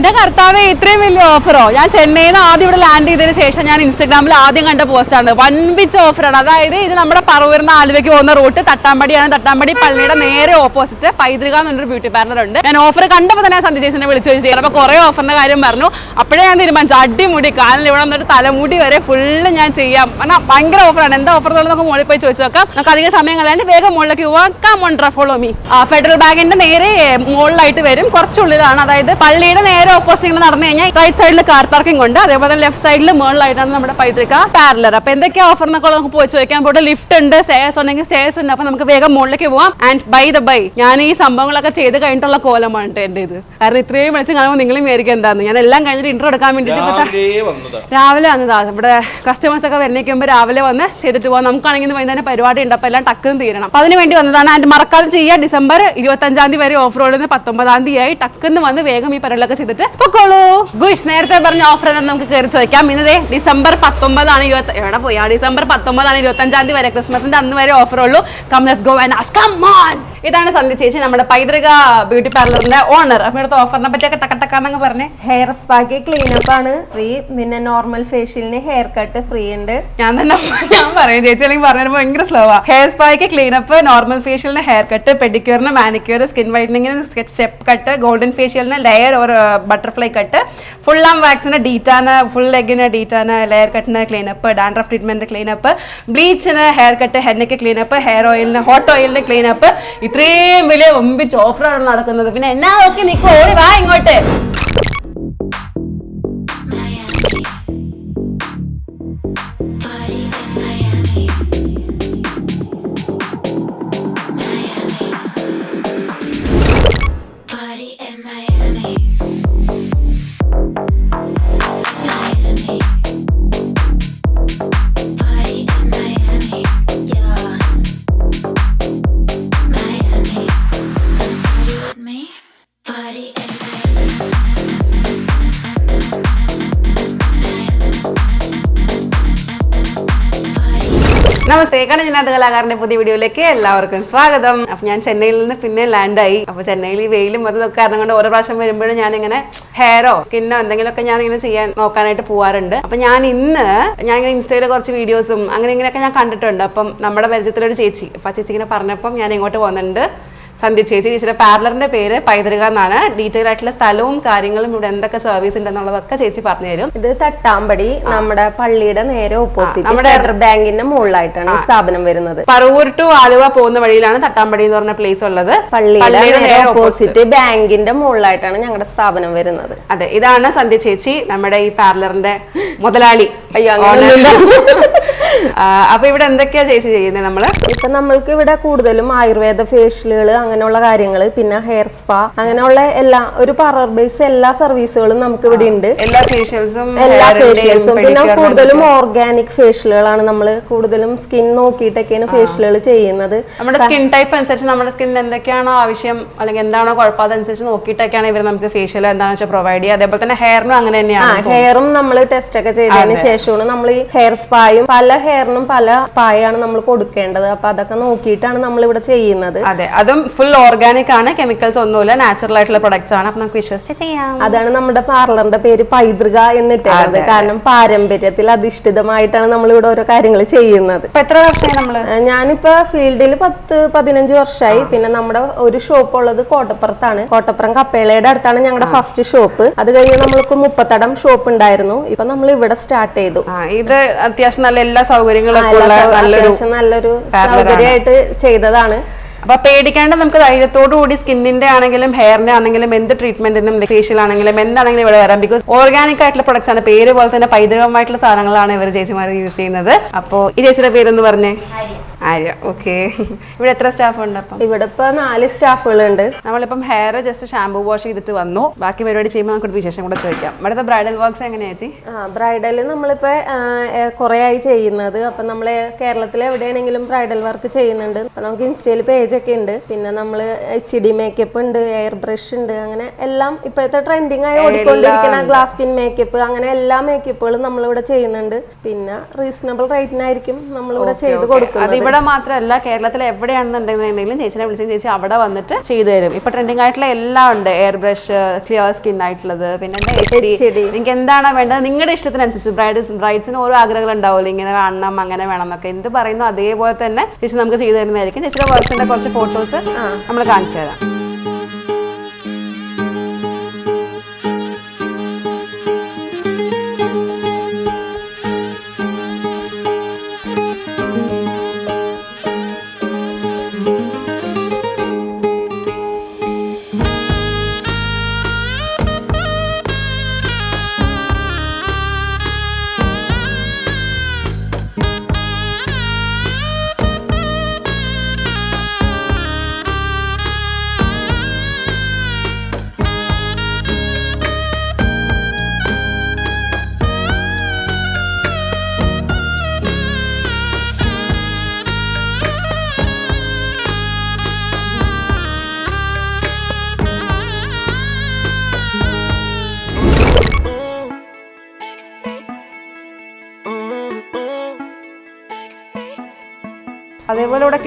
എന്റെ കർത്താവ് ഇത്രയും വലിയ ഓഫറോ ഞാൻ ചെന്നൈയിൽ നിന്ന് ആദ്യം ഇവിടെ ലാൻഡ് ചെയ്തതിന് ശേഷം ഞാൻ ഇൻസ്റ്റാഗ്രാമിൽ ആദ്യം കണ്ട പോസ്റ്റാണ് വൻപിച്ച ഓഫറാണ് അതായത് ഇത് നമ്മുടെ പറവൂരിന്ന് ആലുവയ്ക്ക് പോകുന്ന റൂട്ട് തട്ടാമ്പടിയാണ്. തട്ടാമ്പടി പള്ളിയുടെ നേരെ ഓപ്പോസിറ്റ് പൈതൃക എന്നൊരു ബ്യൂട്ടി പാർലർ ഉണ്ട്. ഞാൻ ഓഫർ കണ്ടപ്പോൾ തന്നെ സന്ധി ചേച്ചിനെ വിളിച്ചു ചോദിച്ചു അപ്പോൾ കുറേ ഓഫറിന്റെ കാര്യം പറഞ്ഞു. അപ്പോഴേ ഞാൻ തീരുമാനിച്ചു. അടിമുടി കാലിൽ ഇവിടെ വന്നിട്ട് തലമുടി വരെ ഫുള്ള് ഞാൻ ചെയ്യാം. കാരണം ഭയങ്കര ഓഫറാണ് എന്താ ഓഫർ എന്നുള്ളത് നമുക്ക് മുകളിൽ പോയി ചോദിച്ചു നോക്കാം. നമുക്ക് അധികം സമയം കളയാണ്ട് വേഗം മുകളിലേക്ക് പോവാം. കാമോൺ ഫോളോ മീ ഫെഡറൽ ബാങ്കിന്റെ നേരെ മുകളിലായിട്ട് വരും. കുറച്ചുള്ളിലാണ്. അതായത് പള്ളിയുടെ നേരെ ഓപ്പോസിറ്റ് നടന്നു കഴിഞ്ഞാൽ റൈറ്റ് സൈഡിൽ കാർ പാർക്കിംഗ് ഉണ്ട്. അതേപോലെ തന്നെ ലെഫ്റ്റ് സൈഡിൽ മുകളിലായിട്ടാണ് നമ്മുടെ പൈതൃക പാർലർ അപ്പൊ എന്തൊക്കെയാ ഓഫർ എന്നൊക്കെ നമുക്ക് പോയി ചോദിക്കാൻ പോയിട്ട് ലിഫ്റ്റ് ഉണ്ട് സ്റ്റേഴ്സ് ഉണ്ടെങ്കിൽ സ്റ്റേഴ്സ് ഉണ്ട്. അപ്പൊ നമുക്ക് വേഗം മുകളിലേക്ക് പോവാം. ആൻഡ് ബൈ ദ ബൈ ഞാൻ ഈ സംഭവങ്ങളൊക്കെ ചെയ്ത് കഴിഞ്ഞിട്ടുള്ള കോലമാണ് എന്റെ ഇത് കാരണം ഇത്രയും വിളിച്ചു കാണുമ്പോൾ നിങ്ങളും വിചാരിക്കും എന്താന്ന്. ഞാൻ എല്ലാം കഴിഞ്ഞിട്ട് ഇന്റർ എടുക്കാൻ വേണ്ടിയിട്ട് ഇപ്പൊ രാവിലെ വന്നതാ. ഇവിടെ കസ്റ്റമേഴ്സ് ഒക്കെ വരുന്നേക്കുമ്പോൾ രാവിലെ വന്ന് ചെയ്തിട്ട് പോകാം നമുക്കാണെങ്കിൽ വൈകുന്നേരം പരിപാടി ഉണ്ട്. അപ്പൊ എല്ലാം ടക്കും തീരണം. അപ്പൊ അതിന് വേണ്ടി വന്നതാണ്. ആൻഡ് മറക്കാതെ ചെയ്യുക ഡിസംബർ ഇരുപത്തഞ്ചാം തീയതി വരെ ഓഫ് റോഡിൽ നിന്ന് പത്തൊമ്പതാം തീയതി ആയി ടക്കുന്ന് വന്ന് വേഗം ഈ പരിപാടിയൊക്കെ ചെയ്തിട്ട് പൊക്കോളൂ. ഗുഷ് നേരത്തെ പറഞ്ഞ ഓഫർ നമുക്ക് കയറി ചോദിക്കാം. ഇന്നതേ ഡിസംബർ പത്തൊമ്പതാണ് ഇരുപത്തി എവിടെ പോയി? ആ ഡിസംബർ പത്തൊമ്പതാണ് ഇരുപത്തഞ്ചാം തീയതി വരെ ക്രിസ്മസിന്റെ അന്ന് വരെ ഓഫർ ഉള്ളൂ. Come let's go and ask come on ഇതാണ് സന്ധി ചേച്ചി നമ്മുടെ പൈതൃക ബ്യൂട്ടി പാർലറിന്റെ ഓണർ അപ്പൊ ഇവിടുത്തെ ഓഫറിനെ പറ്റിയൊക്കെ ടക്കട്ടക്കാന്നങ്ങ് പറഞ്ഞേ. ഹെയർ സ്പാക്ക് ക്ലീനപ്പ് ആണ്. ഫ്രീ പിന്നെ നോർമൽ ഫേഷ്യലിന് ഹെയർ കട്ട് ഫ്രീ ഉണ്ട്. ഞാൻ തന്നെ ഞാൻ പറയും ചേച്ചി അല്ലെങ്കിൽ പറഞ്ഞു ഭയങ്കര സ്ലോ ആ. ഹെയർ ക്ലീൻ അപ്പ് നോർമൽ ഫേഷ്യലിന് ഹെയർ കട്ട് പെഡിക്യൂറിന് മാനിക്യൂർ സ്കിൻ വൈറ്റനിങ്ങിന് step cut golden ഫേഷ്യലിന് layer butterfly cut full arm വാക്സിന് ഡീറ്റാന് ഫുൾ ലെഗിന് ഡീറ്റാന് ലെയർ കട്ടിന് ക്ലീനപ്പ് ഡാൻഡ്രഫ് ട്രീറ്റ്മെന്റ് ക്ലീനപ്പ് ബ്ലീച്ചിന് ഹെയർ കട്ട് ഹെന്നയ്ക്ക് ക്ലീനപ്പ് ഹെയർ ഓയിലിന് ഹോട്ട് ഓയിലിന് ക്ലീനപ്പ് ഇത്രയും വലിയ ഒമ്പിച്ച് ഓഫറാണ് നടക്കുന്നത്. പിന്നെ എന്നാ നോക്കി നിൽക്കും ഓടി വാ ഇങ്ങോട്ട്. നമസ്തേ കണഞ്ഞിനകത്ത് കലാകാരന്റെ പുതിയ വീഡിയോയിലേക്ക് എല്ലാവർക്കും സ്വാഗതം. അപ്പൊ ഞാൻ ചെന്നൈയിൽ നിന്ന് പിന്നെ ലാൻഡ് ആയി അപ്പൊ ചെന്നൈയിൽ ഈ വെയിലും അത് കാരണം കൊണ്ട് ഓരോ പ്രാവശ്യം വരുമ്പോഴും ഞാൻ ഇങ്ങനെ ഹെയറോ സ്കിന്നോ എന്തെങ്കിലുമൊക്കെ ഞാൻ ഇങ്ങനെ ചെയ്യാൻ നോക്കാനായിട്ട് പോവാറുണ്ട്. അപ്പൊ ഞാൻ ഇന്ന് ഞാൻ ഇങ്ങനെ ഇൻസ്റ്റയിൽ കുറച്ച് വീഡിയോസും അങ്ങനെ ഇങ്ങനെയൊക്കെ ഞാൻ കണ്ടിട്ടുണ്ട്. അപ്പം നമ്മുടെ പരിചയത്തിലൊരു ചേച്ചി. അപ്പൊ ആ ചേച്ചി ഇങ്ങനെ പറഞ്ഞപ്പം ഞാൻ ഇങ്ങോട്ട് പോകുന്നുണ്ട് സന്ധ്യ ചേച്ചി ചേച്ചിയുടെ പാർലറിന്റെ പേര് പൈതൃക എന്നാണ്. ഡീറ്റെയിൽ ആയിട്ടുള്ള സ്ഥലവും കാര്യങ്ങളും ഇവിടെ എന്തൊക്കെ സർവീസ് ഉണ്ടെന്നുള്ളതൊക്കെ ചേച്ചി പറഞ്ഞു തരും. ഇത് തട്ടാമ്പടി നമ്മുടെ പള്ളിയുടെ നേരെ ഓപ്പോസിറ്റ് നമ്മുടെ- ബാങ്കിന്റെ മുകളിലായിട്ടാണ് സ്ഥാപനം വരുന്നത്. പറവൂർ ടു ആലുവ പോകുന്ന വഴിയിലാണ് തട്ടാമ്പടി എന്ന് പറഞ്ഞ പ്ലേസ് ഉള്ളത്. പള്ളിയുടെ നേരെ ഓപ്പോസിറ്റ് ബാങ്കിന്റെ മുകളിലായിട്ടാണ് ഞങ്ങളുടെ സ്ഥാപനം വരുന്നത്. അതെ ഇതാണ് സന്ധ്യ ചേച്ചി നമ്മുടെ ഈ പാർലറിന്റെ മുതലാളി അയ്യോ, അപ്പൊ ഇവിടെ എന്തൊക്കെയാ ചേച്ചി ചെയ്യുന്നത് നമ്മൾ? ഇപ്പൊ നമ്മൾക്ക് ഇവിടെ കൂടുതലും ആയുർവേദ ഫേഷ്യലുകൾ അങ്ങനെയുള്ള കാര്യങ്ങൾ പിന്നെ ഹെയർ സ്പാ അങ്ങനെയുള്ള എല്ലാ ഒരു പാർലർ ബേസ് എല്ലാ സർവീസുകളും നമുക്ക് ഇവിടെ ഉണ്ട്. എല്ലാ ഫേഷ്യൽസും എല്ലാ ഫേഷ്യൽസും പിന്നെ കൂടുതലും ഓർഗാനിക് ഫേഷ്യലുകളാണ് നമ്മൾ കൂടുതലും സ്കിൻ നോക്കിയിട്ടൊക്കെയാണ് ഫേഷ്യലുകൾ ചെയ്യുന്നത്. നമ്മുടെ സ്കിൻ ടൈപ്പ് അനുസരിച്ച് നമ്മുടെ സ്കിന്നിന് എന്തൊക്കെയാണോ ആവശ്യം അല്ലെങ്കിൽ എന്താണോ കുഴപ്പം അതനുസരിച്ച് നോക്കിയിട്ടൊക്കെയാണ് ഇവർ നമുക്ക് ഫേഷ്യൽ എന്താണെന്ന് വെച്ചാൽ പ്രൊവൈഡ് ചെയ്യുക. അതേപോലെ തന്നെ ഹെയറിനും അങ്ങനെ തന്നെയാണ് ഹെയറും നമ്മൾ ടെസ്റ്റ് ഒക്കെ ചെയ്തതിന് ശേഷമാണ് നമ്മൾ ഈ ഹെയർ സ്പായും പല ഹെയറിനും പല സ്പായാണ് നമ്മൾ കൊടുക്കേണ്ടത്. അപ്പൊ അതൊക്കെ നോക്കിയിട്ടാണ് നമ്മൾ ഇവിടെ ചെയ്യുന്നത്. അതെ അതും ഫുൾ ഓർഗാനിക് ആണ്. കെമിക്കൽസ് ഒന്നുമില്ല. നാച്ചുറൽ ആയിട്ടുള്ള പ്രൊഡക്ട്സ് ആണ്. അപ്പൊ നമുക്ക് വിശ്വസിച്ച് ചെയ്യാം. അതാണ് നമ്മുടെ പാർലറിന്റെ പേര് പൈതൃക എന്നിട്ടുള്ളത് കാരണം പാരമ്പര്യത്തിൽ അധിഷ്ഠിതമായിട്ടാണ് നമ്മൾ ഇവിടെ ഓരോ കാര്യങ്ങൾ ചെയ്യുന്നത്. ഇപ്പൊ എത്ര വർഷമായി നമ്മൾ? ഞാനിപ്പോ ഫീൽഡിൽ പത്ത് പതിനഞ്ച് വർഷമായി പിന്നെ നമ്മുടെ ഒരു ഷോപ്പ് ഉള്ളത് കോട്ടപ്പുറത്താണ്. കോട്ടപ്പുറം കപ്പേളയുടെ അടുത്താണ് ഞങ്ങളുടെ ഫസ്റ്റ് ഷോപ്പ് അത് കഴിഞ്ഞ് നമ്മൾക്ക് മുപ്പത്തടം ഷോപ്പ് ഉണ്ടായിരുന്നു. ഇപ്പൊ നമ്മൾ ഇവിടെ സ്റ്റാർട്ട് ചെയ്തു ഇത് അത്യാവശ്യം നല്ല എല്ലാ സൗകര്യങ്ങളും ഒക്കെ ഉള്ള നല്ലൊരു നല്ലൊരു സൗകര്യമായിട്ട് ചെയ്തതാണ്. അപ്പൊ പേടിക്കാണ്ട് നമുക്ക് ധൈര്യത്തോടു കൂടി സ്കിന്നിന്റെ ആണെങ്കിലും ഹെയറിന്റെ ആണെങ്കിലും എന്ത് ട്രീറ്റ്മെന്റിനും ഫേഷ്യൽ ആണെങ്കിലും എന്താണെങ്കിലും ഇവിടെ വരാം. ബിക്കോസ് ഓർഗാനിക് ആയിട്ടുള്ള പ്രൊഡക്ട്സ് ആണ്. പേര് പോലെ തന്നെ പൈതൃകമായിട്ടുള്ള സാധനങ്ങളാണ് ഇവർ ചേച്ചിമാർ യൂസ് ചെയ്യുന്നത്. അപ്പോ ഈ ചേച്ചിയുടെ പേരെന്ന് പറഞ്ഞേ. ആര്യ ഓക്കെ ഇവിടെ എത്ര സ്റ്റാഫ് ഉണ്ട് അപ്പം? ഇവിടെ ഇപ്പൊ നാല് സ്റ്റാഫുകളുണ്ട്. നമ്മളിപ്പം ഹെയർ ജസ്റ്റ് ഷാംപൂ വാഷ് ചെയ്തിട്ട് വന്നു. ബാക്കി പരിപാടി ചെയ്യുമ്പോൾ നമുക്ക് വിശേഷം കൂടെ ചോദിക്കാം. ഇവിടുത്തെ ബ്രൈഡൽ വർക്ക്സ് എങ്ങനെയാ ചേച്ചി? ആ ബ്രൈഡൽ നമ്മളിപ്പോ കുറെ ആയി ചെയ്യുന്നത്. അപ്പൊ നമ്മൾ കേരളത്തിൽ എവിടെയാണെങ്കിലും ബ്രൈഡൽ വർക്ക് ചെയ്യുന്നുണ്ട്. അപ്പൊ നമുക്ക് ഇൻസ്റ്റയിൽ പേജ് ഒക്കെ ഉണ്ട്. പിന്നെ നമ്മൾ എച്ച് ഡി മേക്കപ്പ് ഉണ്ട് എയർ ബ്രഷ് ഉണ്ട് അങ്ങനെ എല്ലാം ഇപ്പോഴത്തെ ട്രെൻഡിങ് ആയി ഓടിക്കൊണ്ടിരിക്കുന്ന ഗ്ലാസ് സ്കിൻ മേക്കപ്പ് അങ്ങനെ എല്ലാ മേക്കപ്പുകളും നമ്മളിവിടെ ചെയ്യുന്നുണ്ട്. പിന്നെ റീസണബിൾ റേറ്റിനായിരിക്കും നമ്മളിവിടെ ചെയ്ത് കൊടുക്കുന്നത്. ഇവിടെ മാത്രമല്ല കേരളത്തിൽ എവിടെയാണെന്നുണ്ടെന്നുണ്ടെങ്കിലും ചേച്ചിനെ വിളിച്ചു ചേച്ചി അവിടെ വന്നിട്ട് ചെയ്തു തരും. ഇപ്പൊ ട്രെൻഡിങ് ആയിട്ടുള്ള എല്ലാം ഉണ്ട്. എയർ ബ്രഷ് ക്ലിയർ സ്കിൻ ആയിട്ടുള്ളത് പിന്നെ നിങ്ങൾക്ക് എന്താണ് വേണ്ടത്? നിങ്ങളുടെ ഇഷ്ടത്തിനനുസരിച്ച് ബ്രൈഡ്സ് ബ്രൈഡ്സിന് ഓരോ ആഗ്രഹങ്ങൾ ഉണ്ടാവുമല്ലോ. ഇങ്ങനെ വേണം അങ്ങനെ വേണം എന്നൊക്കെ. എന്ത് പറയുന്നു അതേപോലെ തന്നെ ചേച്ചി നമുക്ക് ചെയ്തു തരുന്നതായിരിക്കും. ചേച്ചിയുടെ വർക്കിന്റെ കുറച്ച് ഫോട്ടോസ് നമ്മൾ കാണിച്ചു തരാം.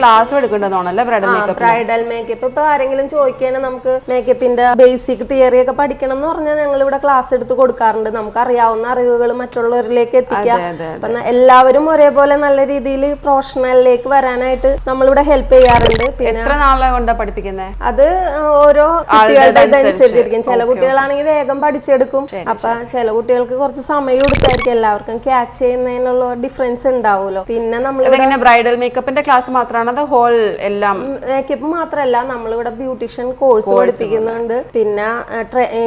ക്ലാസ്സും എടുക്കേണ്ടതാണല്ലേ ബ്രൈഡൽ മേക്കപ്പ് ബ്രൈഡൽ മേക്കപ്പ് ഇപ്പൊ ആരെങ്കിലും ചോദിക്കുകയാണെങ്കിൽ നമുക്ക് മേക്കപ്പിന്റെ ബേസിക് തിയറി ഒക്കെ പഠിക്കണം എന്ന് പറഞ്ഞാൽ ഞങ്ങൾ ഇവിടെ ക്ലാസ് എടുത്ത് കൊടുക്കാറുണ്ട്. നമുക്ക് അറിയാവുന്ന അറിവുകൾ മറ്റുള്ളവരിലേക്ക് എത്തിക്കാം. അപ്പൊ എല്ലാവരും ഒരേപോലെ നല്ല രീതിയിൽ പ്രൊഫഷണലിലേക്ക് വരാനായിട്ട് നമ്മളിവിടെ ഹെൽപ്പ് ചെയ്യാറുണ്ട്. പിന്നെ എത്ര നാളെ കൊണ്ടാ പഠിപ്പിക്കുന്നത് അത് ഓരോ കുട്ടികളുടെ. ഇതനുസരിച്ചിരിക്കും ചില കുട്ടികളാണെങ്കിൽ വേഗം പഠിച്ചെടുക്കും. അപ്പൊ ചില കുട്ടികൾക്ക് കുറച്ച് സമയം എടുത്തായിരിക്കും എല്ലാവർക്കും ക്യാച്ച് ചെയ്യുന്നതിനുള്ള ഡിഫറൻസ് ഉണ്ടാവുമല്ലോ. പിന്നെ നമ്മൾ ബ്രൈഡൽ മേക്കപ്പിന്റെ ക്ലാസ് മാത്രമാണ് അത് ഹോൾ എല്ലാം. മേക്കപ്പ് മാത്രല്ല നമ്മളിവിടെ ബ്യൂട്ടീഷ്യൻ കോഴ്സ് പഠിപ്പിക്കുന്നുണ്ട്. പിന്നെ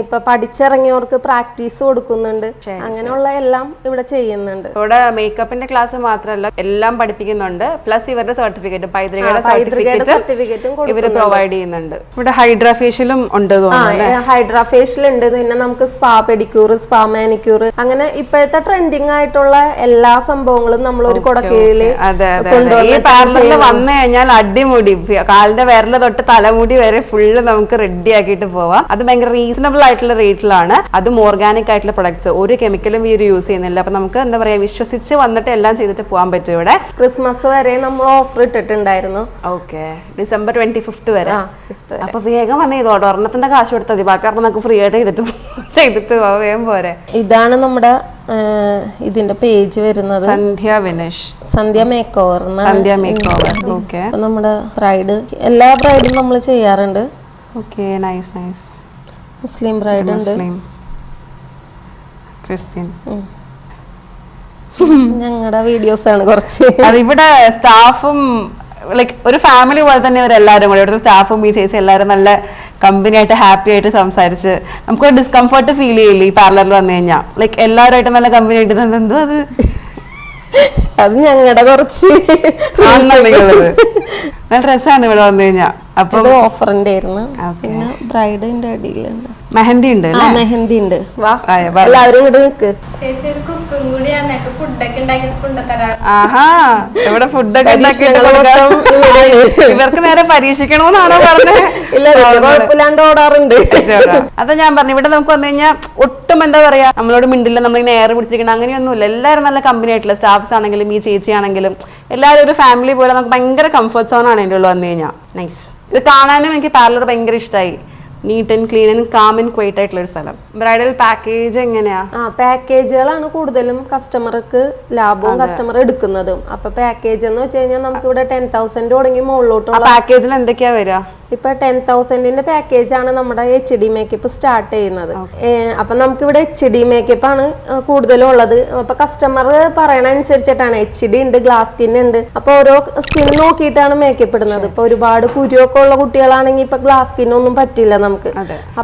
ഇപ്പൊ പഠിച്ചിറങ്ങിയവർക്ക് പ്രാക്ടീസ് കൊടുക്കുന്നുണ്ട്. അങ്ങനെയുള്ള എല്ലാം ഇവിടെ ചെയ്യുന്നുണ്ട്. ഇവിടെ മേക്കപ്പിന്റെ ക്ലാസ് മാത്രമല്ല എല്ലാം പഠിപ്പിക്കുന്നുണ്ട്. പ്ലസ് ഇവരുടെ സർട്ടിഫിക്കറ്റ് പൈതൃകയുടെ സർട്ടിഫിക്കറ്റ് ഇവർ പ്രൊവൈഡ് ചെയ്യുന്നുണ്ട്. ഇവിടെ ഹൈഡ്രാഫേഷ്യലും ഉണ്ട് ഹൈഡ്രാഫേഷ്യൽ ഹൈഡ്രാ ഉണ്ട്. പിന്നെ നമുക്ക് സ്പാ പെഡിക്യൂർ സ്പാ മാനിക്യൂർ അങ്ങനെ ഇപ്പോഴത്തെ ട്രെൻഡിങ് ആയിട്ടുള്ള എല്ലാ സംഭവങ്ങളും നമ്മൾ ഒരു കുടക്കീഴിൽ പാർലറിൽ വന്നു കഴിഞ്ഞാൽ അടിമുടി. കാലിന്റെ വിരൽ തൊട്ട് തലമുടി വരെ ഫുള്ള് നമുക്ക് റെഡി ആക്കിയിട്ട് പോവാം. അത് ഭയങ്കര റീസണബിൾ ആയിട്ടുള്ള റേറ്റിലാണ് അതും ഓർഗാനിക് ആയിട്ടുള്ള പ്രൊഡക്ട്സ് ഒരു കെമിക്കലും ഈ ഒരു യൂസ് ചെയ്യുന്നില്ല. അപ്പൊ നമുക്ക് എന്താ പറയാ വിശ്വസിച്ച് വന്നിട്ട് എല്ലാം ചെയ്തിട്ട് പോകാൻ പറ്റും ഇവിടെ. ക്രിസ്മസ് വരെ നമ്മൾ ഓഫർ ഇട്ടിട്ടുണ്ടായിരുന്നു. ഓക്കെ ഡിസംബർ ട്വന്റി ഫിഫ്ത് വരെ. അപ്പൊ വേഗം വന്ന് ചെയ്തോട്ടോ ഒരെണ്ണത്തിന്റെ കാശ് കൊടുത്താൽ മതി. ബാക്കി നമുക്ക് ഫ്രീ ആയിട്ട് ചെയ്തിട്ട് ചെയ്തിട്ട് പോവാം. വേഗം പോരെ. ഇതാണ് നമ്മുടെ ഇതിന്റെ പേജ് വരുന്നത് Sandhya Vinesh. Sandhya make over Sandhya make over okay നമ്മുടെ ബ്രൈഡ് എല്ലാ ബ്രൈഡും നമ്മൾ ചെയ്യാറുണ്ട്. Okay nice nice Muslim bride ഉണ്ട്. ക്രിസ്ത്യൻ ഞങ്ങളുടെ വീഡിയോസ് ആണ് കുറച്ച്. അതിവിടെ സ്റ്റാഫും ലൈക്ക് ഒരു ഫാമിലി പോലെ തന്നെ ഇവരെല്ലാവരും കൂടി ഇവിടുത്തെ സ്റ്റാഫും ഈ ചേച്ചി എല്ലാവരും നല്ല കമ്പനി ആയിട്ട് ഹാപ്പി ആയിട്ട് സംസാരിച്ച് നമുക്കൊരു ഡിസ്കംഫർട്ട് ഫീൽ ചെയ്യില്ല ഈ പാർലറിൽ വന്നു കഴിഞ്ഞാൽ ലൈക്ക് എല്ലാവരുമായിട്ട് നല്ല കമ്പനി ആയിട്ട് എന്തോ അത്? അത് ഞങ്ങളുടെ കുറച്ച് നല്ല രസമാണ് ഇവിടെ വന്നു കഴിഞ്ഞാൽ അപ്പൊ ഇത് ഓഫറിന്റെ ആയിരുന്നു പിന്നെ ബ്രൈഡിന്റെ അടിയിലുണ്ട്. മെഹന്തി ഉണ്ട് മെഹന്തി ഉണ്ട്. വാ എല്ലാവരും ഇങ്ങോട്ട് നിൽക്ക് ആഹാ ഇവിടെ ഫുഡൊക്കെ ഇവർക്ക് നേരെ പരീക്ഷിക്കണമെന്നാണോ പറഞ്ഞത് കുഴപ്പമില്ലാണ്ട് ഓടാറുണ്ട്. അതാ ഞാൻ പറഞ്ഞു ഇവിടെ നമുക്ക് വന്നു കഴിഞ്ഞാൽ ഒട്ടും എന്താ പറയാ നമ്മളോട് മിണ്ടില്ല നമ്മളിങ്ങനെ എയർ പിടിച്ചിരിക്കണം അങ്ങനെയൊന്നുമില്ല. എല്ലാവരും നല്ല കമ്പനി ആയിട്ടുള്ള സ്റ്റാഫ്സ് ആണെങ്കിലും ഈ ചേച്ചി ആണെങ്കിലും എല്ലാവരും ഒരു ഫാമിലി പോലെ നമുക്ക് ഭയങ്കര കംഫർട്ട് സോണാണ് ആണ് എന്റെ ഉള്ളിൽ വന്നു കഴിഞ്ഞാൽ നൈസ് ഇത് കാണാനും എനിക്ക് പാർലർ ഭയങ്കര ഇഷ്ടമായി neat and clean and calm and quiet ആയിട്ടുള്ള ഒരു സ്ഥലം. ബ്രൈഡൽ പാക്കേജ് എങ്ങനെയാ? ആ പാക്കേജുകളാണ് കൂടുതലും കസ്റ്റമർക്ക് ലാഭവും കസ്റ്റമർ എടുക്കുന്നതും. അപ്പൊ പാക്കേജ് എന്ന് വെച്ച് കഴിഞ്ഞാൽ നമുക്ക് ഇവിടെ ടെൻ തൗസൻഡ് തുടങ്ങി മുകളിലോട്ട് പാക്കേജിൽ എന്തൊക്കെയാ വരിക? ഇപ്പൊ ടെൻ തൗസൻഡിന്റെ പാക്കേജ് ആണ് നമ്മുടെ എച്ച് ഡി മേക്കപ്പ് സ്റ്റാർട്ട് ചെയ്യുന്നത്. അപ്പൊ നമുക്ക് ഇവിടെ എച്ച് ഡി മേക്കപ്പ് ആണ് കൂടുതലും ഉള്ളത് അപ്പൊ കസ്റ്റമർ പറയണ അനുസരിച്ചിട്ടാണ് എച്ച് ഡി ഉണ്ട് ഗ്ലാസ് സ്കിൻ ഉണ്ട്. അപ്പൊ ഓരോ സ്കിൻ നോക്കിയിട്ടാണ് മേക്കപ്പ് ഇടുന്നത്. ഇപ്പൊ ഒരുപാട് കുരുവൊക്കെ ഉള്ള കുട്ടികളാണെങ്കിൽ ഇപ്പൊ ഗ്ലാസ് സ്കിൻ ഒന്നും പറ്റില്ല നമുക്ക്.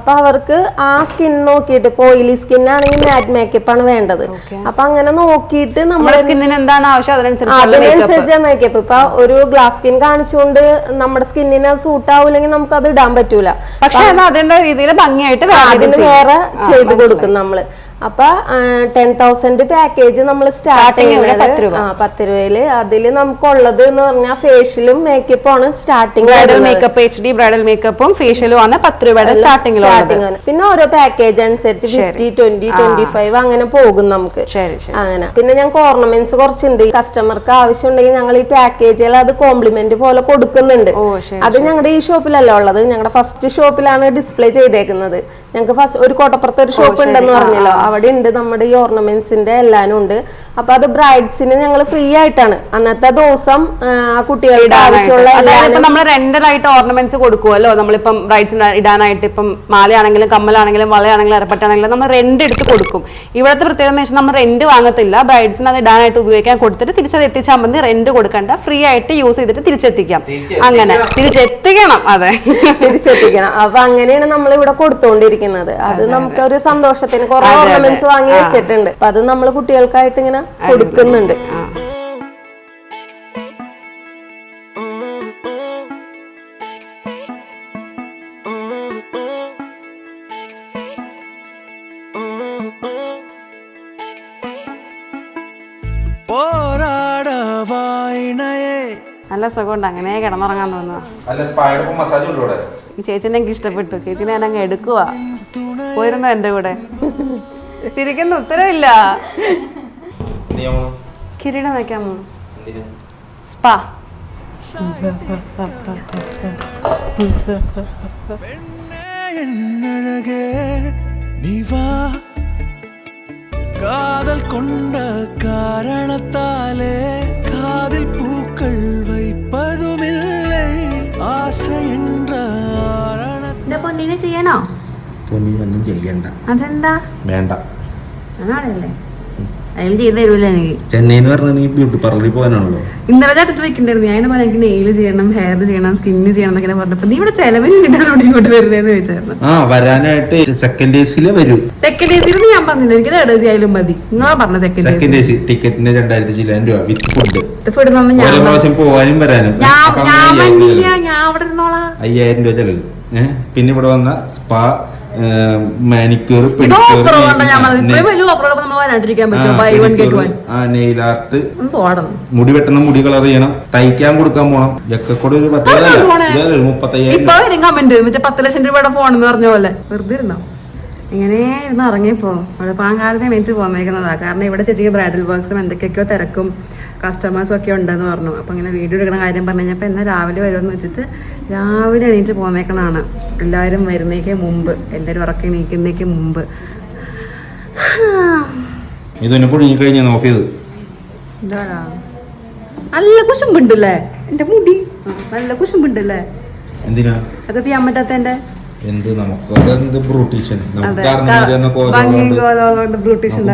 അപ്പൊ അവർക്ക് ആ സ്കിൻ നോക്കിയിട്ട് ഇപ്പൊ ഓയിലി സ്കിൻ ആണെങ്കിൽ മാറ്റ് മേക്കപ്പ് ആണ് വേണ്ടത്. അപ്പൊ അങ്ങനെ നോക്കിയിട്ട് നമ്മുടെ സ്കിന്നിന് എന്താണ് ആവശ്യം? അതിനനുസരിച്ച് മേക്കപ്പ് ഇപ്പൊ ഒരു ഗ്ലാസ് സ്കിൻ കാണിച്ചുകൊണ്ട് നമ്മുടെ സ്കിന്നിന് സൂട്ട് ആവില്ലെങ്കിൽ നമുക്ക് അത് ഇടാൻ പറ്റൂല. പക്ഷെ അത് അതിന്റെ രീതിയിൽ ഭംഗിയായിട്ട് അതിന് വേറെ ചെയ്ത് കൊടുക്കും നമ്മൾ. അപ്പൊ ടെൻ തൗസൻഡ് പാക്കേജ് നമ്മൾ സ്റ്റാർട്ട് ചെയ്യുന്നത്. പത്ത് രൂപ. ആ പത്ത് രൂപയിൽ. അതിൽ നമുക്കുള്ളത് എന്ന് പറഞ്ഞാൽ ഫേഷ്യലും മേക്കപ്പും ആണ് starting bridal makeup H D bridal മേക്കപ്പും ഫേഷ്യലും ആണ് പത്ത് രൂപയുടെ സ്റ്റാർട്ടിംഗ് സ്റ്റാർട്ടിങ് ആണ്. പിന്നെ ഓരോ പാക്കേജ് അനുസരിച്ച് ഫിഫ്റ്റി ട്വന്റി ട്വന്റി ഫൈവ് അങ്ങനെ പോകും നമുക്ക്. അങ്ങനെ. പിന്നെ ഞങ്ങൾക്ക് ഓർണമെന്റ്സ് കുറച്ചുണ്ട്. കസ്റ്റമർക്ക് ആവശ്യം ഉണ്ടെങ്കിൽ ഞങ്ങൾ ഈ പാക്കേജിൽ അത് കോംപ്ലിമെന്റ് പോലെ കൊടുക്കുന്നുണ്ട്. അത് ഞങ്ങളുടെ ഈ ഷോപ്പിലല്ല ഉള്ളത്. ഞങ്ങളുടെ ഫസ്റ്റ് ഷോപ്പിലാണ് ഡിസ്പ്ലേ ചെയ്തേക്കുന്നത്. ഞങ്ങൾക്ക് ഫസ്റ്റ് ഒരു കോട്ടപ്പുറത്ത് ഒരു ഷോപ്പ് ഉണ്ടെന്ന് പറഞ്ഞല്ലോ. അവിടെ ഉണ്ട് നമ്മുടെ ഈ ഓർണമെന്റ്സിന്റെ എല്ലാനും ഉണ്ട്. അപ്പൊ അത് ബ്രൈഡ്സിന് ഞങ്ങൾ ഫ്രീ ആയിട്ടാണ്. അന്നത്തെ ദിവസം കുട്ടികളുടെ ആവശ്യമുള്ള നമ്മൾ റെന്റലായിട്ട് ഓർണമെന്റ്സ് കൊടുക്കുമല്ലോ നമ്മളിപ്പം ബ്രൈഡ്സിന് ഇടാനായിട്ട് ഇപ്പം മാലയാണെങ്കിലും കമ്മലാണെങ്കിലും വളയാണെങ്കിലും അരപ്പട്ടാണെങ്കിലും നമ്മൾ റെന്റ് എടുത്ത് കൊടുക്കും. ഇവിടുത്തെ പ്രത്യേകത എന്ന് വെച്ചാൽ നമ്മൾ റെന്റ് വാങ്ങത്തില്ല. ബ്രൈഡ്സിന് അത് ഇടാനായിട്ട് ഉപയോഗിക്കാൻ കൊടുത്തിട്ട് തിരിച്ചത് എത്തിച്ചാൽ മതി. റെന്റ് കൊടുക്കണ്ട. ഫ്രീ ആയിട്ട് യൂസ് ചെയ്തിട്ട് തിരിച്ചെത്തിക്കാം. അങ്ങനെ. തിരിച്ചെത്തിക്കണം. അതെ. തിരിച്ചെത്തിക്കണം. അപ്പൊ അങ്ങനെയാണ് നമ്മൾ ഇവിടെ കൊടുത്തോണ്ടിരിക്കുന്നത് അത് നമുക്ക് ഒരു സന്തോഷത്തിന് കുറെ ഓർണമെന്റ്സ് വാങ്ങി വെച്ചിട്ടുണ്ട്. അപ്പൊ അത് നമ്മൾ കുട്ടികൾക്കായിട്ട് ഇങ്ങനെ കൊടുക്കുന്നുണ്ട്. നല്ല സുഖമുണ്ട്. അങ്ങനെ കിടന്നുറങ്ങാൻ തോന്നുന്നു ചേച്ചിനെ എനിക്ക് ഇഷ്ടപ്പെട്ടു. ചേച്ചിനെ ഞാൻ അങ്ങ് എടുക്കുക പോയിരുന്നോ എന്റെ കൂടെ? ചിരിക്കുന്ന ഉത്തരവില്ല. കിരീടം വെക്കാമോ സ്പാ. കാതൽ കൊണ്ട കാരണത്താലേ കാതിൽ പൂക്കൾ വൈപ്പതുമില്ലേ ആശ എന്ന പൊന്നിനെ ചെയ്യണോ പൊന്നി ഒന്നും ചെയ്യണ്ട. അതെന്താ? വേണ്ട. അതാണല്ലേ അതിൽ ചെയ്ത് തരൂല എനിക്ക് ചെന്നൈ എന്ന് പറഞ്ഞാൽ നീ ബ്യൂട്ടി പാർലറിൽ പോകാനാണല്ലോ? ഇന്നലെ ചേട്ടത്ത് വെക്കണ്ടായിരുന്നു. ഞാൻ പറയാം എനിക്ക് നെയിൽ ചെയ്യണം ഹെയർ ചെയ്യണം സ്കിന്ന് ചെയ്യണം എന്നൊക്കെ പറഞ്ഞപ്പോ നീ ഇവിടെ ചെലവിന് കിട്ടാനോട് ഇങ്ങോട്ട് വരുന്നതെന്ന് ചോദിച്ചായിരുന്നു. ആ വരാനായിട്ട് സെക്കൻഡ് ഡേസിൽ വരും. സെക്കൻഡ് ഡേസിൽ ഞാൻ പറഞ്ഞില്ല. എനിക്ക് തേർഡ് ഡേസി ആയാലും മതി. നിങ്ങളാ പറഞ്ഞ സെക്കൻഡ് സെക്കൻഡ് ഡേസ് ടിക്കറ്റിന് രണ്ടായിരത്തി ചില്ലായിരം രൂപ വിത്ത് ഫുഡ് ഫുഡ് ഞാൻ പ്രാവശ്യം പോവാനും വരാനും. ഞാൻ അവിടെ ഇരുന്നോളാം. അയ്യായിരം രൂപ ചെലവ്. പിന്നെ ഇവിടെ വന്ന സ്പാ മാനിക്യൂർ നെയിൽ ആർട്ട് മുടി വെട്ടണം മുടി കളർ ചെയ്യണം. തയ്ക്കാൻ കൊടുക്കാൻ പോണം. ജക്കക്കോട് ഒരു പത്ത് മുപ്പത്തയ്യായിരം മറ്റേ പത്ത് ലക്ഷം രൂപയുടെ ഫോൺ എന്ന് പറഞ്ഞ പോലെ. വെറുതെ ഇരുന്നോ? ഇങ്ങനെ ഇരുന്ന് ഇറങ്ങിപ്പോ അവിടെ പാങ്കാലത്തെ മിനിറ്റ് പോന്നേക്കുന്നതാ. കാരണം ഇവിടെ ചേച്ചിക്ക് ബ്രൈഡൽ വർക്ക്സും എന്തൊക്കെയൊക്കെയോ തിരക്കും കസ്റ്റമേഴ്സും ഒക്കെ ഉണ്ടെന്ന് പറഞ്ഞു. അപ്പൊ ഇങ്ങനെ വീഡിയോ എടുക്കണ കാര്യം പറഞ്ഞു കഴിഞ്ഞപ്പോൾ എന്നാ രാവിലെ വരുമെന്ന് വെച്ചിട്ട് രാവിലെ എണീറ്റ് പോന്നേക്കണാണ്. എല്ലാവരും വരുന്നേക്ക് മുമ്പ്. എല്ലാവരും ഉറക്കം എണീക്കുന്നേക്ക് മുമ്പ്. ഇതൊന്നെ കുടുങ്ങി കഴിഞ്ഞാൽ ഓഫ് ചെയ്ത്. എന്താടാ? നല്ല കുശുമ്പുണ്ടല്ലേ? എന്റെ മുടി. നല്ല കുശുമ്പുണ്ടല്ലേ? എന്തിനാ? അതൊക്കെ ചെയ്യാൻ പറ്റാത്തന്റെ എന്ത് നമുക്ക്? അതെന്ത് ബ്രൂട്ടീഷ്യൻ? നമുക്ക്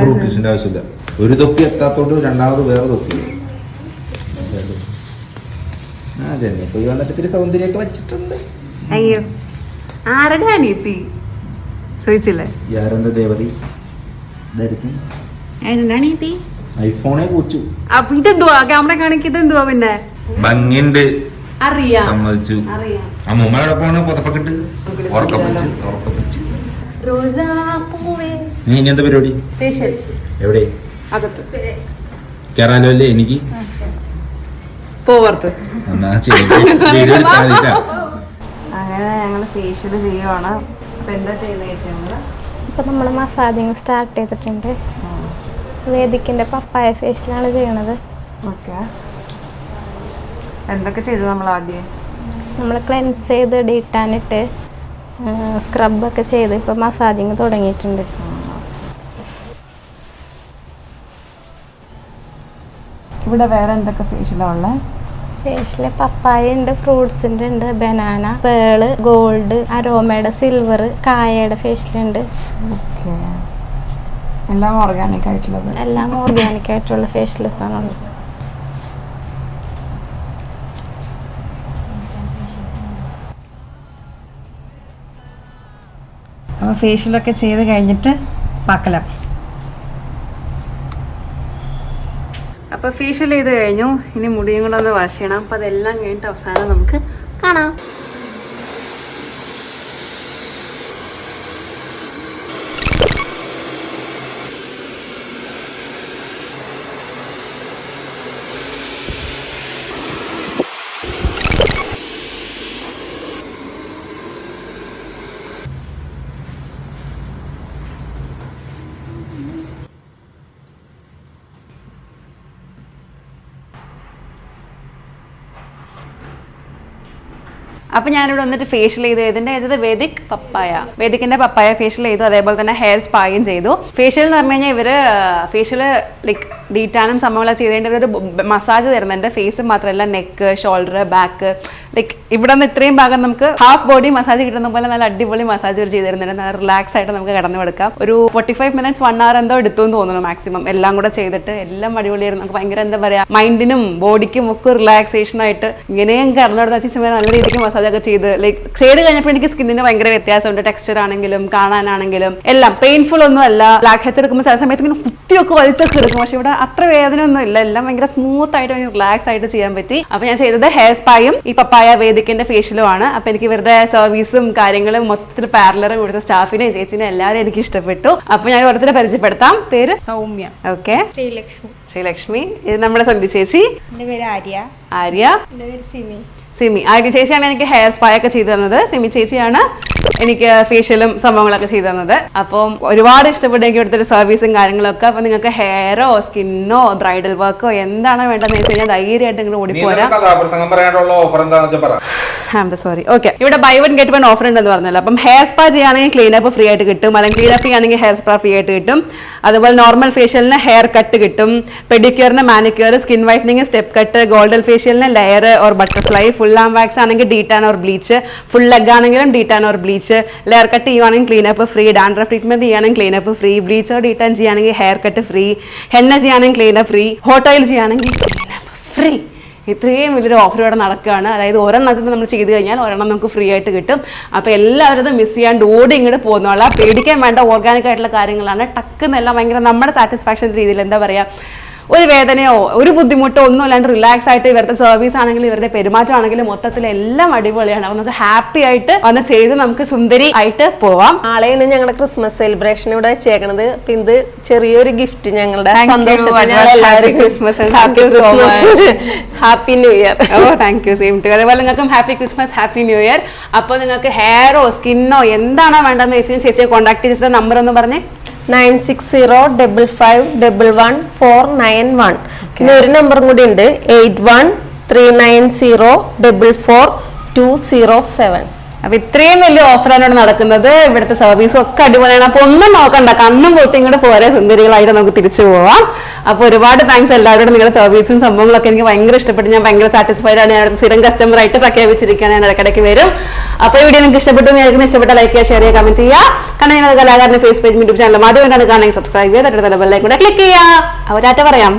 ബ്രൂട്ടീഷ്യന്റെ ആവശ്യമില്ല. ഒരു തൊപ്പി എത്താത്തോണ്ട് രണ്ടാമത് വേറെ തൊപ്പി ആ ചെന്നൈ പോയി വന്നിട്ട് ഇത്തിരി സൗന്ദര്യമൊക്കെ വെച്ചിട്ടുണ്ട്. അയ്യോ. ആരുടെ അനിയത്തി? ചോദിച്ചില്ലേ? യാരെന്ത ദേവതി? ഐഫോണെ കൂച്ചു അപ്പൊ ഇതെന്തുവാ? ക്യാമറ കാണിക്ക് ഇതെന്തുവാ പിന്നെ? ഭംഗിയുണ്ട്. അറിയാം. സമ്മതിച്ചു. അമ്മൂമ്മയോടൊപ്പമാണ് പുതപ്പക്കിട്ട്. ഉറക്കപ്പിച്ച് ഉറക്കപ്പിച്ച്. നീ ഇനി എന്താ പരിപാടി? ഫേഷ്യൽ എവിടെ? അകത്ത്. കേറാലോ അല്ലേ എനിക്ക് പോവർത്ത് അങ്ങനെ ഞങ്ങൾ ഫേഷ്യൽ ചെയ്യുവാണ്. അപ്പൊ എന്താ ചെയ്യുന്നത് ചേച്ചി നമ്മൾ? ഇപ്പൊ നമ്മൾ മസാജിങ് സ്റ്റാർട്ട് ചെയ്തിട്ടുണ്ട്. വേദിക്കിന്റെ പപ്പായ ഫേഷ്യലാണ് ചെയ്യണത്. ഓക്കെ. എന്തൊക്കെ ചെയ്തു നമ്മൾ ആദ്യം? നമ്മൾ ക്ലെൻസ് ചെയ്ത് ഡീട്ടാനിട്ട് സ്ക്രബൊക്കെ ചെയ്ത് ഇപ്പം മസാജിങ് തുടങ്ങിയിട്ടുണ്ട്. ഇവിടെ വേറെ എന്തൊക്കെ ഫേഷ്യലാണ് ഉള്ളത്? ഫേഷ്യൽ പപ്പായ ഉണ്ട് ഫ്രൂട്ട്സിന്റെ ഉണ്ട് ബനാന പേൾ ഗോൾഡ് അരോമയുടെ സിൽവർ കായയുടെ ഫേഷ്യലുണ്ട് എല്ലാം ഓർഗാനിക് ആയിട്ടുള്ളത്. എല്ലാം ഓർഗാനിക് ആയിട്ടുള്ള ഫേഷ്യൽസ് ആണ് അപ്പോൾ ഫേഷ്യലൊക്കെ ചെയ്ത് കഴിഞ്ഞിട്ട് പാക്കലാം. അപ്പോൾ ഫേഷ്യൽ ചെയ്ത് കഴിഞ്ഞു. ഇനി മുടിയും കൂടെ ഒന്ന് വാഷ് ചെയ്യണം. അപ്പോൾ അതെല്ലാം കഴിഞ്ഞിട്ട് അവസാനം നമുക്ക് കാണാം. അപ്പൊ ഞാനിവിടെ വന്നിട്ട് ഫേഷ്യൽ ചെയ്തു. ഇതിന്റെ ഇത് വേദിക് പപ്പായ വേദിക്കിന്റെ പപ്പായ ഫേഷ്യൽ ചെയ്തു. അതേപോലെ തന്നെ ഹെയർ സ്പായും ചെയ്തു. ഫേഷ്യൽ എന്ന് പറഞ്ഞു കഴിഞ്ഞാൽ ഇവർ ഫേഷ്യൽ ലൈക്ക് ഡീറ്റാനും സംഭവങ്ങളൊക്കെ ചെയ്തതിന്റെ ഒരു മസാജ് തരുന്നുണ്ട് ഫേസ് മാത്രമല്ല നെക്ക് ഷോൾഡർ ബാക്ക് ലൈക്ക് ഇവിടെ നിന്ന് ഇത്രയും ഭാഗം നമുക്ക് ഹാഫ് ബോഡി മസാജ് കിട്ടുന്ന പോലെ നല്ല അടിപൊളി മസാജ് ഇവർ ചെയ്ത് തരുന്നുണ്ട്. നല്ല റിലാക്സ് ആയിട്ട് നമുക്ക് കടന്നു കൊടുക്കാം. ഒരു forty five minutes one hour എന്തോ എടുത്തു എന്ന് തോന്നുന്നു മാക്സിമം എല്ലാം കൂടെ ചെയ്തിട്ട് എല്ലാം അടിപൊളിയായിരുന്നു. നമുക്ക് ഭയങ്കര എന്താ പറയാ മൈൻഡിനും ബോഡിക്കും ഒക്കെ റിലാക്സേഷൻ ആയിട്ട് ഇങ്ങനെയും കടന്നു ചേച്ചി നല്ല രീതിക്ക് മസാജ് ഒക്കെ ചെയ്ത് ലൈക്ക് ചെയ്ത് കഴിഞ്ഞപ്പോൾ എനിക്ക് സ്കിന്നിന് ഭയങ്കര വ്യത്യാസമുണ്ട്. ടെക്സ്ചർ ആണെങ്കിലും കാണാനാണെങ്കിലും എല്ലാം പെയിൻഫുൾ ഒന്നും അല്ല. ബ്ലാക്ക് ഹെച്ച് എടുക്കുമ്പോൾ ചില സമയത്ത് ഇങ്ങനെ കുത്തിയൊക്കെ വലിച്ചൊക്കെ എടുക്കും. പക്ഷെ ഇവിടെ അത്ര വേദന ഒന്നും ഇല്ല. എല്ലാം ഭയങ്കര സ്മൂത്ത് ആയിട്ട് ഭയങ്കര റിലാക്സ് ആയിട്ട് ചെയ്യാൻ പറ്റി. അപ്പൊ ഞാൻ ചെയ്തത് ഹെയർ സ്പായും ഈ പപ്പായ വേദിക്കിന്റെ ഫേഷ്യലും ആണ്. അപ്പൊ എനിക്ക് ഇവരുടെ സർവീസും കാര്യങ്ങളും മൊത്തത്തിൽ പാർലറും ഇവിടുത്തെ സ്റ്റാഫിനെ ചേച്ചിനെ എല്ലാവരും എനിക്ക് ഇഷ്ടപ്പെട്ടു. അപ്പൊ ഞാൻ ഓരോരുത്തരെ പരിചയപ്പെടുത്താം. പേര്? സൗമ്യ. ഓക്കെ ശ്രീലക്ഷ്മി. ശ്രീലക്ഷ്മി. ഇത് നമ്മുടെ സന്ധി ചേച്ചി. ആര്യ. ആര്യ. സിമി. സിമി ആര്യ ചേച്ചിയാണ് എനിക്ക് ഹെയർ സ്പാ ഒക്കെ ചെയ്തു തന്നത്. സിമി ചേച്ചിയാണ് എനിക്ക് ഫേഷ്യലും സംഭവങ്ങളൊക്കെ ചെയ്തു തന്നത്. അപ്പം ഒരുപാട് ഇഷ്ടപ്പെട്ടു എനിക്ക് ഇവിടുത്തെ സർവീസും കാര്യങ്ങളൊക്കെ. അപ്പൊ നിങ്ങൾക്ക് ഹെയറോ സ്കിന്നോ ബ്രൈഡൽ വർക്കോ എന്താണോ വേണ്ടതെന്ന് വെച്ച് കഴിഞ്ഞാൽ ധൈര്യമായിട്ട് നിങ്ങൾ ഓടി ഓടിപ്പോരാ. സോറി ഓക്കെ ഇവിടെ buy one get one offer ഉണ്ടെന്ന് പറഞ്ഞല്ലോ. അപ്പം ഹെയർ സ്പാ ചെയ്യുകയാണെങ്കിൽ ക്ലീനപ്പ് ഫ്രീ ആയിട്ട് കിട്ടും. അല്ലെങ്കിൽ ക്ലീനപ്പ് ചെയ്യുകയാണെങ്കിൽ ഹെയർ സ്പാ ഫ്രീ ആയിട്ട് കിട്ടും. അതുപോലെ നോർമൽ ഫേഷ്യലിന് ഹെയർ കട്ട് കിട്ടും. പെഡിക്യൂറിന് manicure skin whitening step cut golden ഫേഷ്യലിന് layer or butterfly full arm wax ആണെങ്കിൽ detan or bleach full leg ആണെങ്കിലും detan or bleach layer cut ചെയ്യുവാണെങ്കിൽ ക്ലീനപ്പ് ഫ്രീ ഡാൻഡ്രഫ് ട്രീറ്റ്മെന്റ് ചെയ്യുകയാണെങ്കിൽ cleanup free bleach detan ചെയ്യുകയാണെങ്കിൽ hair cut free henna ചെയ്യുകയാണെങ്കിൽ cleanup free hot oil ചെയ്യുകയാണെങ്കിൽ cleanup free ഇത്രയും വലിയൊരു offer ഇവിടെ നടക്കുകയാണ്. അതായത് ഒരെണ്ണത്തിന് നമ്മൾ ചെയ്ത് കഴിഞ്ഞാൽ ഒരെണ്ണം നമുക്ക് ഫ്രീ ആയിട്ട് കിട്ടും. അപ്പോൾ എല്ലാവരും മിസ് ചെയ്യാണ്ട് ഓടി ഇങ്ങോട്ട് പോകുന്നുള്ള പേടിക്കാൻ വേണ്ട ഓർഗാനിക് ആയിട്ടുള്ള കാര്യങ്ങളാണ്. ടക്കുന്നെല്ലാം ഭയങ്കര നമ്മുടെ സാറ്റിസ്ഫാക്ഷൻ രീതിയിൽ എന്താ പറയുക ഒരു വേദനയോ ഒരു ബുദ്ധിമുട്ടോ ഒന്നും അല്ലാണ്ട് റിലാക്സ് ആയിട്ട് ഇവരുടെ സർവീസ് ആണെങ്കിലും ഇവരുടെ പെരുമാറ്റം ആണെങ്കിലും മൊത്തത്തിൽ എല്ലാം അടിപൊളിയാണ്. അപ്പോൾ നമുക്ക് ഹാപ്പി ആയിട്ട് വന്ന് ചെയ്ത് നമുക്ക് സുന്ദരി ആയിട്ട് പോവാം. നാളെയാണ് ഞങ്ങളുടെ ക്രിസ്മസ് സെലിബ്രേഷൻ ഇവിടെ വെച്ചേക്കണത്. അപ്പൊ ഇത് ചെറിയൊരു ഗിഫ്റ്റ് ഞങ്ങളുടെ Christmas happy new year oh thank you same to അതേപോലെ നിങ്ങൾക്കും happy Christmas happy new year അപ്പോൾ നിങ്ങൾക്ക് ഹെയറോ സ്കിന്നോ എന്താണോ വേണ്ടതെന്ന് വെച്ച് കഴിഞ്ഞാൽ ചേച്ചിയെ കോൺടാക്ട് ചെയ്തിട്ട് നമ്പർ ഒന്ന് പറഞ്ഞേ nine six zero double five double one four nine one. പിന്നെ ഒരു നമ്പറും കൂടി ഉണ്ട്. Eight one three nine zero double four two zero seven. അപ്പൊ ഇത്രയും വലിയ ഓഫറാണ് ഇവിടെ നടക്കുന്നത്. ഇവിടുത്തെ സർവീസും ഒക്കെ അടിപൊളിയാണ്. അപ്പൊ ഒന്നും നോക്കണ്ട. കണ്ണും പൊട്ടി ഇങ്ങോട്ട് പോരെ. സുന്ദരികളായിട്ട് നമുക്ക് തിരിച്ചു പോവാം. അപ്പൊ ഒരുപാട് താങ്ക്സ് എല്ലാവരോടും നിങ്ങളുടെ സർവീസും സംഭവങ്ങളൊക്കെ എനിക്ക് ഭയങ്കര ഇഷ്ടപ്പെട്ടു. ഞാൻ ഭയങ്കര സാറ്റിസ്ഫൈഡ് ആണ്. ഞാൻ അടുത്ത സ്ഥിരം കസ്റ്റമർ ആയിട്ട് പ്രഖ്യാപിച്ചിരിക്കുകയാണ്. ഞാൻ ഇടയ്ക്കിടയ്ക്ക് വരും. അപ്പൊ വീഡിയോ നിങ്ങൾക്ക് ഇഷ്ടപ്പെട്ടു നിങ്ങൾക്ക് ഇഷ്ടപ്പെട്ട ലൈക്ക് ചെയ്യുക ഷെയർ ചെയ്യുക കമന്റ് ചെയ്യുക. കാരണം ഞാൻ കലാകാരന്റെ ഫേസ് പേജ് യൂട്യൂബ് ചാനൽ ആദ്യമായിട്ടാണ് കാണാൻ സബ്സ്ക്രൈബ് ചെയ്യുക തൊട്ടടുത്ത ബെല്ലൈക്കൂടെ ക്ലിക്ക് ചെയ്യുക. അവരായിട്ട് പറയാം.